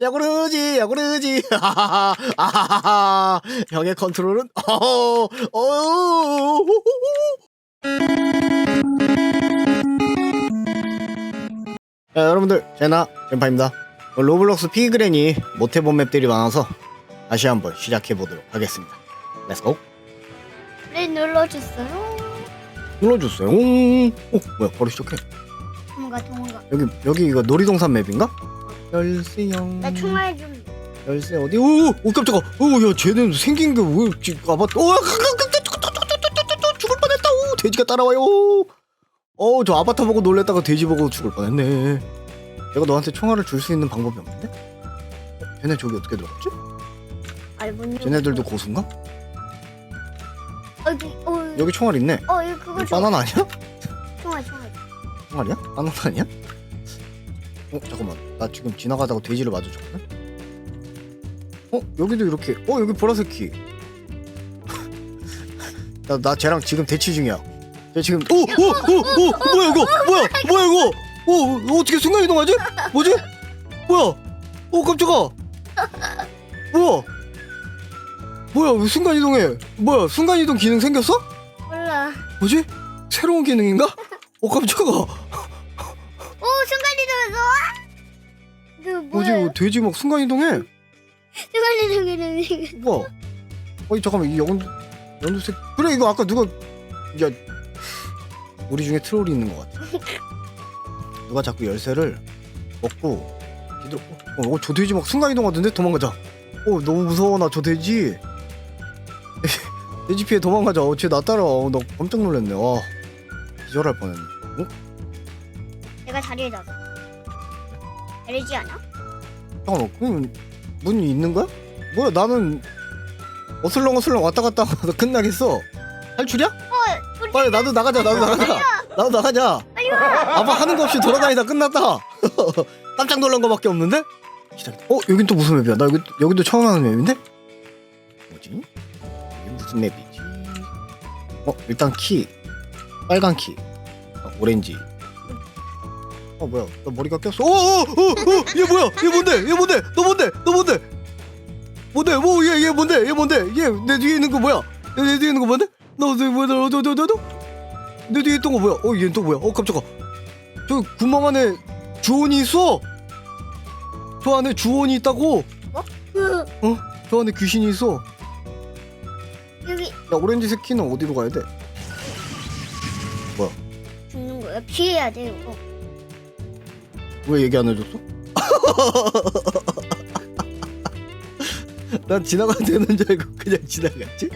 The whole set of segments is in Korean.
야구르지 야구르지. 아하하 아하하 형의 컨트롤은 어어 어 자, 여러분들 제나 젠파입니다. 로블록스 피그렌이 못해본 맵들이 많아서 다시 한번 시작해 보도록 하겠습니다. 렛츠고 네 눌러주세요. 눌러주세요. 오 뭐야 바로 시작해. 도망가 도망가. 여기 여기 이거 놀이동산 맵인가? 열쇠형 나 총알 좀. 열쇠 어디? 오, 오 깜짝아. 오, 야, 쟤는 생긴 게 왜 아바? 오, 죽을 뻔했다. 오, 돼지가 따라와요. 어, 저 아바타 보고 놀랬다가 돼지 보고 죽을 뻔했네. 내가 너한테 총알을 줄 수 있는 방법이 없는데? 어, 쟤네 저기 어떻게 들어갔지? 아니 문. 열어. 쟤네들도 고수인가? 여기 어 여기 총알 있네. 어 여기 그거 좀. 바나나 아니야? 총알 총알. 총알이야? 바나나 아니야? 어, 잠깐만. 나 지금 지나가다가 돼지를 마주쳤거든? 어, 여기도 이렇게. 어, 여기 보라색 키. 나, 나 쟤랑 지금 대치 중이야. 쟤 지금. 오, 오, 오, 오, 뭐야, 이거? 뭐야, 뭐야, 이거? 오, 어떻게 순간 이동하지? 뭐지? 뭐야? 오, 깜짝아. 뭐야? 뭐야, 왜 순간 이동해? 뭐야, 순간 이동 기능 생겼어? 몰라. 뭐지? 새로운 기능인가? 오, 깜짝아. 뭐지? 이거 돼지 막 순간 이동해. 순간 이동이는 우와. 어이 잠깐만 이 연두 연두색 그래 이거 아까 누가 야 우리 중에 트롤이 있는 것 같아. 누가 자꾸 열쇠를 먹고 뒤로 어, 어, 저 돼지 막 순간 이동하던데 도망가자. 어 너무 무서워 나 저 돼지. 돼지 피해 도망가자. 어, 쟤 나 따라와. 어, 나 깜짝 놀랐네. 와 기절할 뻔했네. 어? 내가 자리에 놔서. 다르지 않아? 잠깐만 그럼 문이 있는 거야? 뭐야 나는 어슬렁 어슬렁 왔다 갔다 하면서 끝나겠어 탈출이야? 어 우리 빨리 나도 나가자 나도 나가자 나도 나가자 빨리 와. 아빠 하는 거 없이 돌아다니다 끝났다 깜짝 놀란 거밖에 없는데? 기다려 어 여긴 또 무슨 맵이야 나 여기, 여기도 처음 하는 맵인데? 뭐지? 이게 무슨 맵이지? 어 일단 키 빨간 키 어, 오렌지 어 뭐야? 나 머리가 꼈어. 어어어어얘 뭐야? 얘 뭔데? 얘 뭔데? 너 뭔데? 너 뭔데? 뭔데? 뭐얘얘 얘 뭔데? 얘 뭔데? 얘 내 뒤에 있는 거 뭐야? 내, 내 뒤에 있는 거 뭔데? 너너 뭐야 너너너너너내 뒤에 있던 거 뭐야? 어 얘는 또 뭐야? 어 깜짝아. 저 구멍 안에 주원이 있어. 저 안에 주원이 있다고. 그저 안에 귀신이 있어. 여기. 야 오렌지색 키는 어디로 가야 돼? 죽는 거야. 피해야 돼 이거. 왜 얘기 안 해줬어? 난 지나가도 되는 줄 알고 그냥 지나갔지?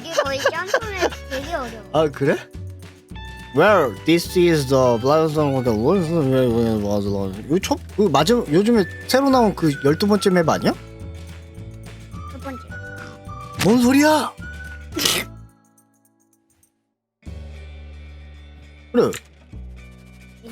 이게 거의 점프면 되게 어려워. 아 그래? Well, this is the blind song of the world. 요 첫, 그 맞음 요즘에 새로 나온 그 열두 번째 맵 아니야? 첫 번째. 뭔 소리야? 그래,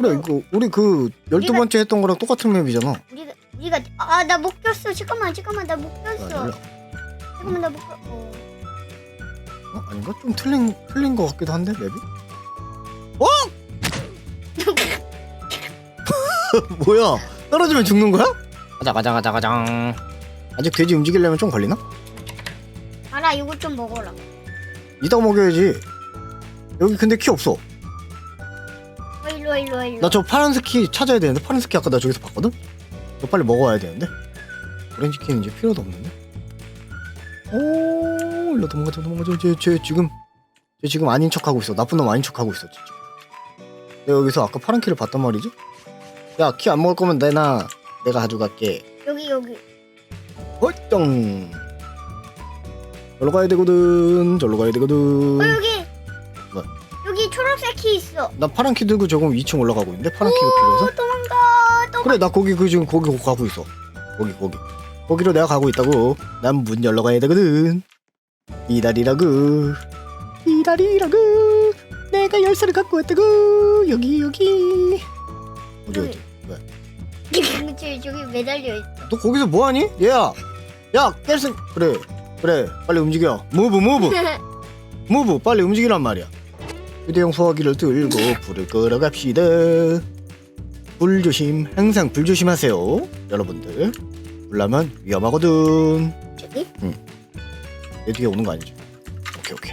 그래 이거 우리 그 열두 번째 했던 거랑 똑같은 맵이잖아. 우리가 우리가 아 나 못 꼈어. 잠깐만 잠깐만 나 못 아, 꼈어. 몰라. 잠깐만 나 못 꼈. 어. 어? 아닌가? 좀 틀린 틀린 것 같기도 한데 맵이? 어? 뭐야? 떨어지면 죽는 거야? 가자 가자 가자 가자. 아직 돼지 움직이려면 좀 걸리나? 알아 이거 좀 먹어라. 이따 먹여야지. 여기 근데 키 없어. 어 일로 와 일로 와 일로. 나저 파란색 키 찾아야 되는데 파란색 키 아까 나 저기서 봤거든? 너 빨리 먹어야 되는데? 오렌지 키는 이제 필요도 없는데? 오, 일로 도망가자 도망가자. 쟤, 쟤 지금 쟤 지금 아닌 척하고 있어. 나쁜 놈 아닌 척하고 있어 진짜. 내가 여기서 아까 파란 키를 봤단 말이지? 야 키 안 먹을 거면 내나 내가 가져갈게. 여기 여기. 헐덩. 절로 가야 되거든. 절로 가야 되거든. 어 여기. 뭐? 초록색 키 있어. 나 파란 키 들고 조금 2층 올라가고 있는데 파란 키가 필요해서. 어, 도망가. 또 그래 나 거기 그 지금 거기 가고 있어 거기 거기 거기로 내가 가고 있다고 난 문 열러 가야 되거든 이달이라고 이달이라고 내가 열쇠를 갖고 왔다고 여기 여기 어디 어디 왜? 저기 저기 매달려 있어. 너 거기서 뭐 하니? 얘야 야 깰슨 그래 그래 빨리 움직여 무브 무브 무브 빨리 움직이란 말이야 휴대용 소화기를 들고 불을 끌어 갑시다 불 조심 항상 불 조심하세요 여러분들 올라면 위험하거든 저기? 내 뒤에 오는 거 아니지? 오케이 오케이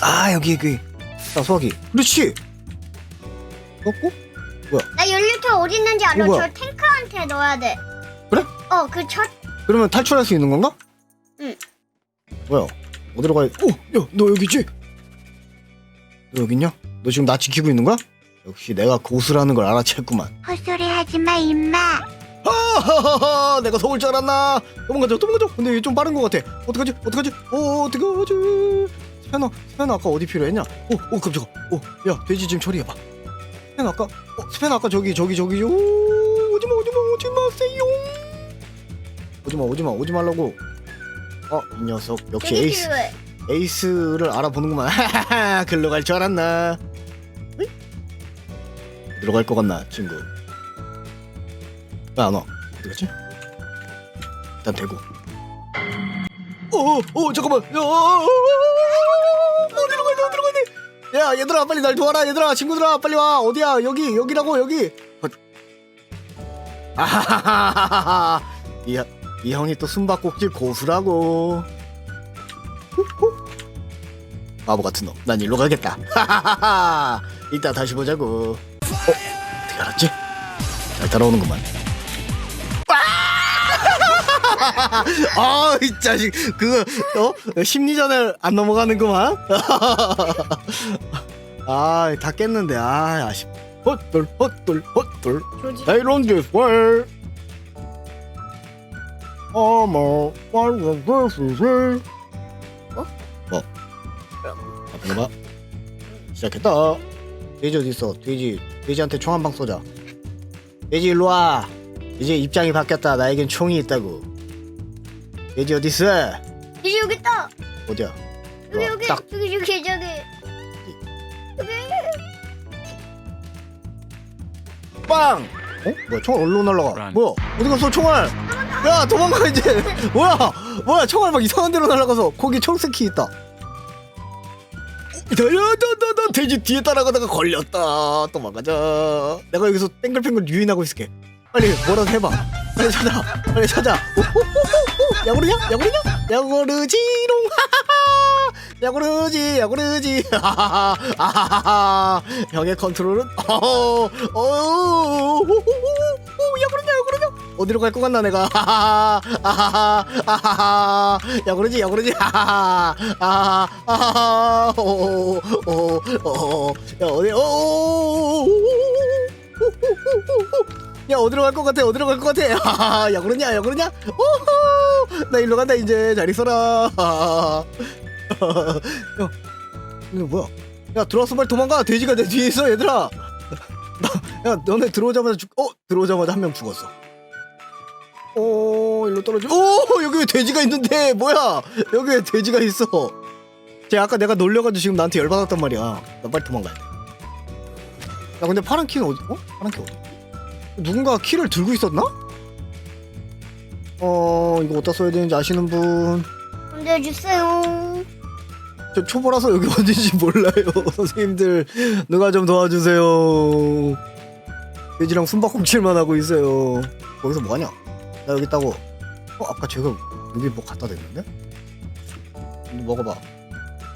아 여기 여기 자 소화기 그렇지 넣고 나 연료통 어디 있는지 알아. 어, 뭐야? 저 탱크한테 넣어야 돼. 그래? 어, 그 첫. 그러면 탈출할 수 있는 건가? 응. 뭐야 어디로 가야 오 야 너 여기 있지? 너 여기 있냐? 너 지금 나 지키고 있는 거야? 역시 내가 고수라는 걸 알아챘구만. 헛소리 하지 마, 임마. 하하하하 내가 속을 줄 알았나? 도망가자 도망가자. 근데 얘 좀 빠른 것 같아. 어떡하지? 어떡하지? 어 어떡하지? 세연아 세연아 아까 어디 필요했냐? 오오 깜짝아. 오야 돼지 좀 처리해봐. 세연아 아까 어 세연아 아까 저기 저기 저기 오 오지마 오지마 오지 마 세요. 오지마 오지마 오지 말라고. 어 이 녀석. 역시 에이스. 필요해. 에이스를 알아보는구만. 글로 갈 줄 알았나? 어이? 어디로 갈것 같나 친구? 왜 안 와? 어디 갔지? 일단 대고. 어, 어, 잠깐만. 야, 어, 어, 어, 어디로 가야 돼 어디로 가야 돼 야 얘들아 빨리 날 도와라 얘들아. 친구들아 빨리 와. 어디야? 여기 여기라고 여기. 어. 아하하하하 이, 형- 이 형이 또 숨바꼭질 고수라고. 바보 같은 놈. 난 일로 가겠다. 하하하하. 이따 다시 보자고. 어? 어떻게 알았지? 잘 따라오는구만. 아, 이 자식. 그거 어? 심리전을 안 넘어가는구만. 아, 다 깼는데. 아, 아쉽. 헛돌 헛돌 헛돌. 조지. 이런 게 왜? 어머, 왈왈 왈왈. 어? 뭐? 앞에 봐. 시작했다. 돼지 어디 있어? 돼지. 돼지한테 총 한 방 쏘자. 돼지 일로 와. 이제 입장이 바뀌었다. 나에겐 총이 있다고. 돼지 어디 있어? 여기 여기 있다. 어디야? 여기 어, 여기 딱. 저기 저기 저기. 빵! 어? 뭐야 총알 어디로 날라가? 란. 뭐야? 어디 갔어 총알? 야 도망가 이제 뭐야? 뭐야 총알 막 이상한 데로 날아가서 거기 키 있다 야나나나 돼지 뒤에 따라가다가 걸렸다. 도망가자. 내가 여기서 땡글팽글 유인하고 있을게. 빨리 뭐라도 해봐. 빨리 찾아. 빨리 찾아. 오호호호호. 야구르냐? 야구르냐? 야구르지롱. 하하하. 야구르지 야구르지. 하하하. 아하하. 형의 컨트롤은? 어어 어디로 갈 것 같나 내가 아하하 아하하 야구르지 야구르지 하하하 아하하 아하하 오야 어디로 갈 것 같아 어디로 갈 것 같아 하하하 야구르냐 야구르냐 오호 나 일로 간다 이제 잘 있어라 야 이거 뭐야 야 들어와서 빨리 도망가 돼지가 내 뒤에 있어 얘들아 나, 야 너네 들어오자마자 죽 어? 들어오자마자 한 명 죽었어 오 일로 떨어져. 오 여기 왜 돼지가 있는데? 뭐야? 여기 왜 돼지가 있어? 쟤 아까 내가 놀려가지고 지금 나한테 열받았단 말이야. 나 빨리 도망가야 돼야 근데 파란 키는 어디 어? 파란 키 어디? 누군가 키를 들고 있었나? 어 이거 어디다 써야 되는지 아시는 분? 건져주세요. 저 초보라서 여기 어딘지 몰라요. 선생님들 누가 좀 도와주세요. 돼지랑 숨바꼭질만 하고 있어요. 거기서 뭐하냐 나 여기 있다고. 어 아까 제가 여기 뭐 갖다 댔는데? 이거 먹어봐.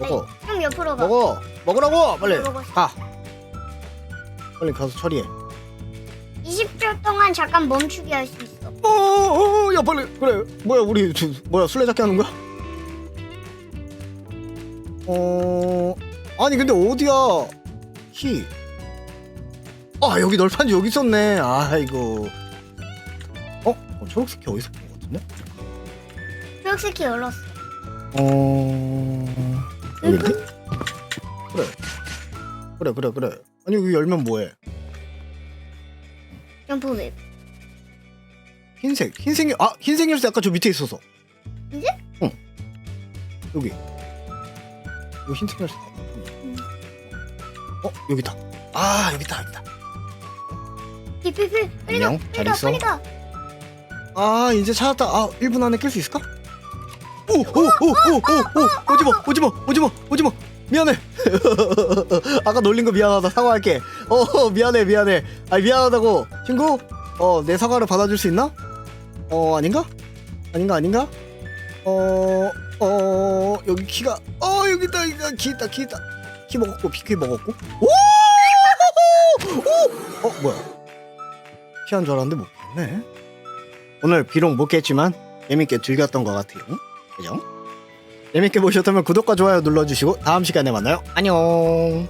먹어. 좀 옆으로 가. 먹어. 먹으라고! 빨리. 먹어. 가 빨리 가서 처리해. 20초 동안 잠깐 멈추게 할 수 있어. 어야 빨리. 그래. 뭐야 우리 저, 뭐야 술래잡기 하는 거야? 어 아니 근데 어디야? 키. 아 여기 널판지 여기 있었네. 아이고. 어? 어 초록색 키 어디서 본 것 같은데 초록색이 열었어. 어 여기인데 그래 그래 그래 그래 아니 여기 열면 뭐해 점프 맵. 흰색 흰색 아 흰색 열쇠 아까 저 밑에 있었어 이제? 응 여기 여기 흰색 열쇠 어 여기 있다 아 여기 있다 여기 있다 피피피. 빨리 가. 안녕, 빨리 잘 가. 있어? 빨리 가. 아 이제 찾았다 아 1분 안에 깰 수 있을까 오오오오오오 오지마 오지마 오지마 오지마 미안해 아까 놀린 거 미안하다 사과할게 어 미안해 미안해 아 미안하다고 친구 어 내 사과를 받아줄 수 있나 어 아닌가? 아닌가 아닌가? 어, 어, 여기 키가, 어, 여기 있다, 여기다, 키 있다, 키 있다. 키 먹었고, 피키 먹었고. 오! 오! 어, 뭐야? 피한 줄 알았는데 못 피했네. 오늘 비록 못 깼지만, 재밌게 즐겼던 것 같아요. 그죠? 재밌게 보셨다면 구독과 좋아요 눌러주시고, 다음 시간에 만나요. 안녕!